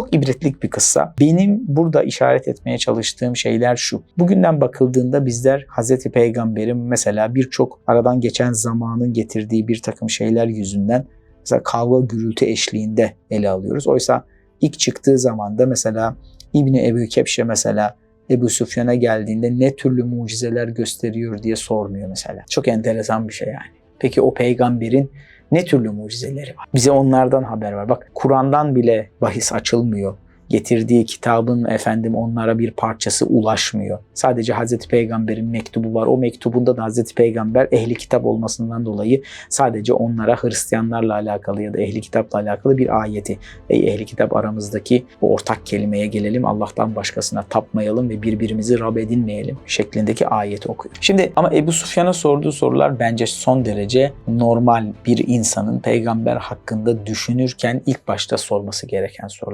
Çok ibretlik bir kıssa. Benim burada işaret etmeye çalıştığım şeyler şu. Bugünden bakıldığında bizler Hazreti Peygamber'in mesela birçok aradan geçen zamanın getirdiği bir takım şeyler yüzünden mesela kavga gürültü eşliğinde ele alıyoruz. Oysa ilk çıktığı zamanda mesela İbni Ebu Kepşe mesela Ebu Süfyan'a geldiğinde ne türlü mucizeler gösteriyor diye sormuyor mesela. Çok enteresan bir şey yani. Peki o peygamberin ne türlü mucizeleri var? Bize onlardan haber var. Bak Kur'an'dan bile bahis açılmıyor. Getirdiği kitabın efendim onlara bir parçası ulaşmıyor. Sadece Hazreti Peygamber'in mektubu var. O mektubunda da Hazreti Peygamber ehli kitap olmasından dolayı sadece onlara Hristiyanlarla alakalı ya da ehli kitapla alakalı bir ayeti. Ey ehli kitap aramızdaki bu ortak kelimeye gelelim. Allah'tan başkasına tapmayalım ve birbirimizi Rab edinmeyelim şeklindeki ayeti okuyor. Şimdi ama Ebu Sufyan'a sorduğu sorular bence son derece normal bir insanın peygamber hakkında düşünürken ilk başta sorması gereken sorular.